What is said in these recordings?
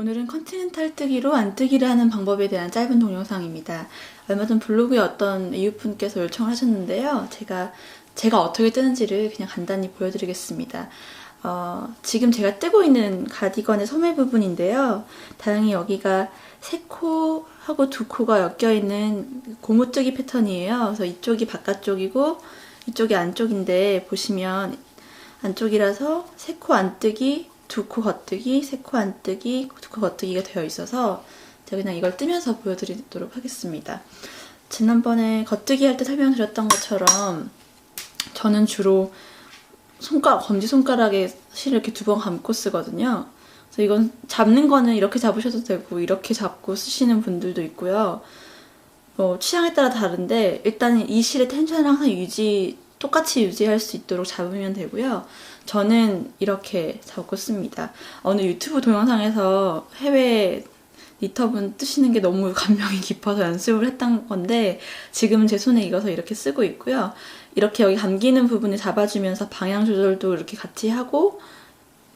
오늘은 컨티넨탈 뜨기로 안뜨기를 하는 방법에 대한 짧은 동영상입니다. 얼마 전 블로그에 어떤 이웃분께서 요청을 하셨는데요. 제가 제가 어떻게 뜨는지를 그냥 간단히 보여드리겠습니다. 어, 지금 제가 뜨고 있는 가디건의 소매 부분인데요. 다행히 여기가 세 코하고 두 코가 엮여 있는 고무뜨기 패턴이에요. 그래서 이쪽이 바깥쪽이고 이쪽이 안쪽인데 보시면 안쪽이라서 세 코 안뜨기, 두 코 겉뜨기, 세 코 안뜨기, 두 코 겉뜨기가 되어 있어서 제가 그냥 이걸 뜨면서 보여드리도록 하겠습니다. 지난번에 겉뜨기 할 때 설명드렸던 것처럼 저는 주로 손가락, 검지손가락에 실을 이렇게 두 번 감고 쓰거든요. 그래서 이건 잡는 거는 이렇게 잡으셔도 되고 이렇게 잡고 쓰시는 분들도 있고요. 뭐 취향에 따라 다른데 일단 이 실의 텐션을 항상 유지 똑같이 유지할 수 있도록 잡으면 되고요. 저는 이렇게 잡고 씁니다. 어느 유튜브 동영상에서 해외 니터분 뜨시는 게 너무 감명이 깊어서 연습을 했던 건데 지금은 제 손에 익어서 이렇게 쓰고 있고요. 이렇게 여기 감기는 부분을 잡아주면서 방향 조절도 이렇게 같이 하고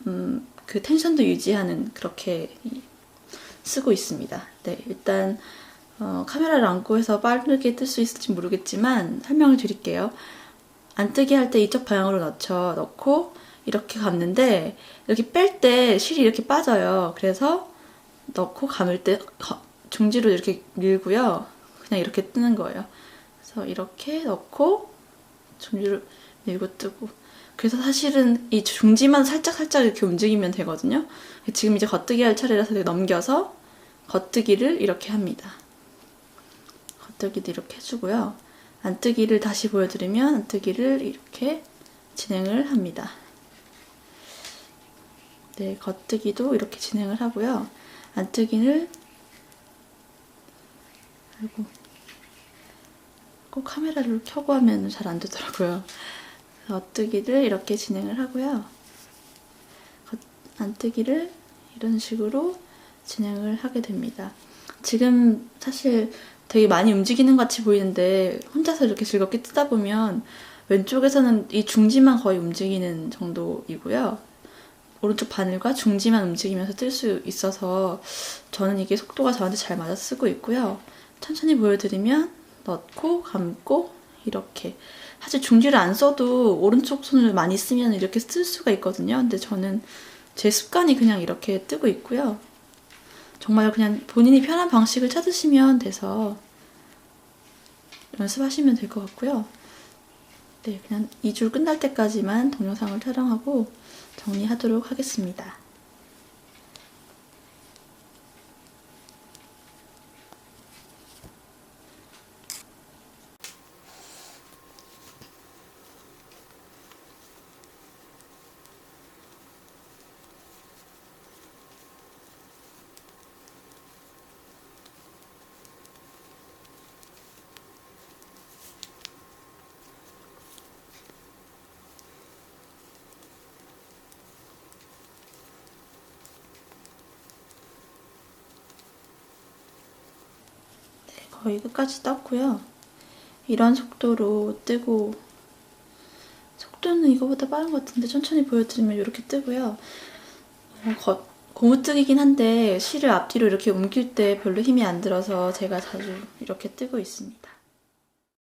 음, 그 텐션도 유지하는 그렇게 쓰고 있습니다. 네, 일단 어, 카메라를 안고 해서 빠르게 뜰 수 있을지 모르겠지만 설명을 드릴게요. 안뜨기 할때 이쪽 방향으로 넣죠. 넣고 이렇게 감는데 이렇게 뺄 때 실이 이렇게 빠져요. 그래서 넣고 감을 때 중지로 이렇게 밀고요. 그냥 이렇게 뜨는 거예요. 그래서 이렇게 넣고 중지로 밀고 뜨고 그래서 사실은 이 중지만 살짝 살짝 이렇게 움직이면 되거든요. 지금 이제 겉뜨기 할 차례라서 넘겨서 겉뜨기를 이렇게 합니다. 겉뜨기도 이렇게 해주고요. 안뜨기를 다시 보여드리면 안뜨기를 이렇게 진행을 합니다. 네, 겉뜨기도 이렇게 진행을 하고요. 안뜨기를 아이고 꼭 카메라를 켜고 하면 잘 안 되더라고요. 겉뜨기를 이렇게 진행을 하고요. 안뜨기를 이런 식으로 진행을 하게 됩니다. 지금 사실 되게 많이 움직이는 것 같이 보이는데 혼자서 이렇게 즐겁게 뜨다 보면 왼쪽에서는 이 중지만 거의 움직이는 정도이고요. 오른쪽 바늘과 중지만 움직이면서 뜰 수 있어서 저는 이게 속도가 저한테 잘 맞아 쓰고 있고요. 천천히 보여드리면 넣고 감고 이렇게 사실 중지를 안 써도 오른쪽 손을 많이 쓰면 이렇게 쓸 수가 있거든요. 근데 저는 제 습관이 그냥 이렇게 뜨고 있고요. 정말 그냥 본인이 편한 방식을 찾으시면 돼서 연습하시면 될 것 같고요. 네, 그냥 2줄 끝날 때까지만 동영상을 촬영하고 정리하도록 하겠습니다. 거의 끝까지 떴고요. 이런 속도로 뜨고 속도는 이거보다 빠른 것 같은데 천천히 보여드리면 이렇게 뜨고요. 어, 고무뜨기긴 한데 실을 앞뒤로 이렇게 옮길 때 별로 힘이 안 들어서 제가 자주 이렇게 뜨고 있습니다.